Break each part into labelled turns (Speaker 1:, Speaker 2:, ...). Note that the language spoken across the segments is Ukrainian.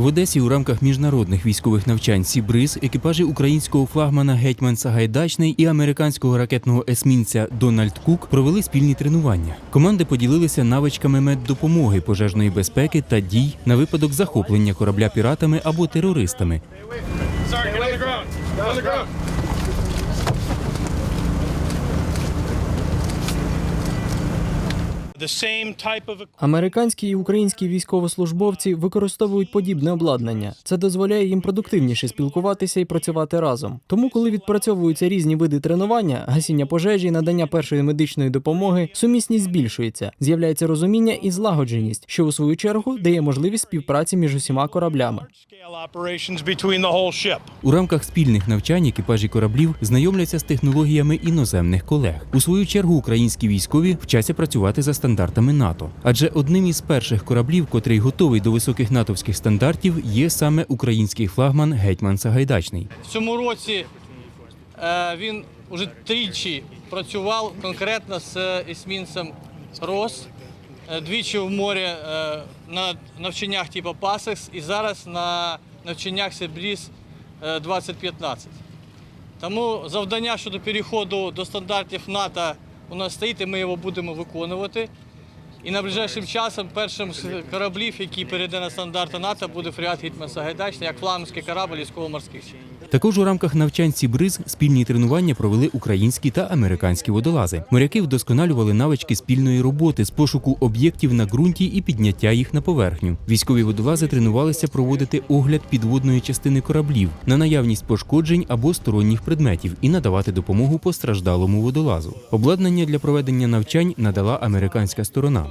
Speaker 1: В Одесі у рамках міжнародних військових навчань Сібриз екіпажі українського флагмана Гетьман Сагайдачний і американського ракетного есмінця Дональд Кук провели спільні тренування. Команди поділилися навичками меддопомоги, пожежної безпеки та дій на випадок захоплення корабля піратами або терористами.
Speaker 2: Американські і українські військовослужбовці використовують подібне обладнання. Це дозволяє їм продуктивніше спілкуватися і працювати разом. Тому, коли відпрацьовуються різні види тренування, гасіння пожежі, надання першої медичної допомоги, сумісність збільшується, з'являється розуміння і злагодженість, що у свою чергу дає можливість співпраці між усіма кораблями.
Speaker 1: У рамках спільних навчань екіпажі кораблів знайомляться з технологіями іноземних колег. У свою чергу українські військові вчаться працювати за стандартами НАТО. Адже одним із перших кораблів, котрий готовий до високих натовських стандартів, є саме український флагман Гетьман Сагайдачний.
Speaker 3: В цьому році е, він уже тричі працював конкретно з есмінцем Рос. Е, Двічі в морі е, на навчаннях типу Пасекс і зараз на навчаннях Сибріз е, 2015. Тому завдання щодо переходу до стандартів НАТО у нас стоїть, і ми його будемо виконувати. І найближчим часом першим з кораблів, який перейде на стандарти НАТО, буде фрегат Гетьман Сагайдачний, як фламський корабль військово-морських сил.
Speaker 1: Також у рамках навчань Сібриз спільні тренування провели українські та американські водолази. Моряки вдосконалювали навички спільної роботи з пошуку об'єктів на ґрунті і підняття їх на поверхню. Військові водолази тренувалися проводити огляд підводної частини кораблів на наявність пошкоджень або сторонніх предметів і надавати допомогу постраждалому водолазу. Обладнання для проведення навчань надала американська сторона.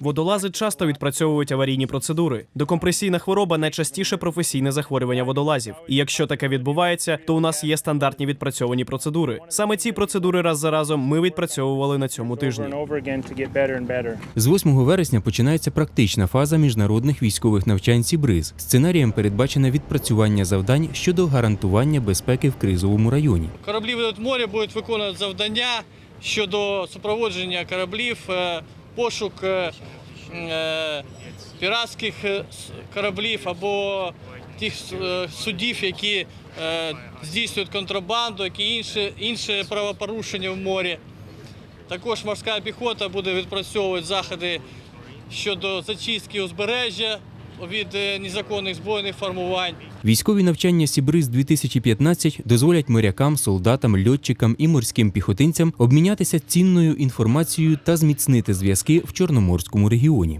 Speaker 4: Водолази часто відпрацьовують аварійні процедури. Докомпресійна хвороба найчастіше професійне захворювання водолазів. І якщо таке відбувається, то у нас є стандартні відпрацьовані процедури. Саме ці процедури раз за разом ми відпрацьовували на цьому тижні.
Speaker 1: З 8 вересня починається практична фаза міжнародних військових навчань Сібриз. Сценарієм передбачене відпрацювання завдань щодо гарантування безпеки в кризовому районі.
Speaker 3: Кораблі «Видот моря будуть виконувати завдання щодо супроводження кораблів, е, пошук е, піратських е, кораблів або тих е, судів, які е, здійснюють контрабанду, які інші, інші правопорушення в морі. Також морська піхота буде відпрацьовувати заходи щодо зачистки узбережжя від е, незаконних збройних формувань.
Speaker 1: Військові навчання Сібриз 2015 дозволять морякам, солдатам, льотчикам і морським піхотинцям обмінятися цінною інформацією та зміцнити зв'язки в Чорноморському регіоні.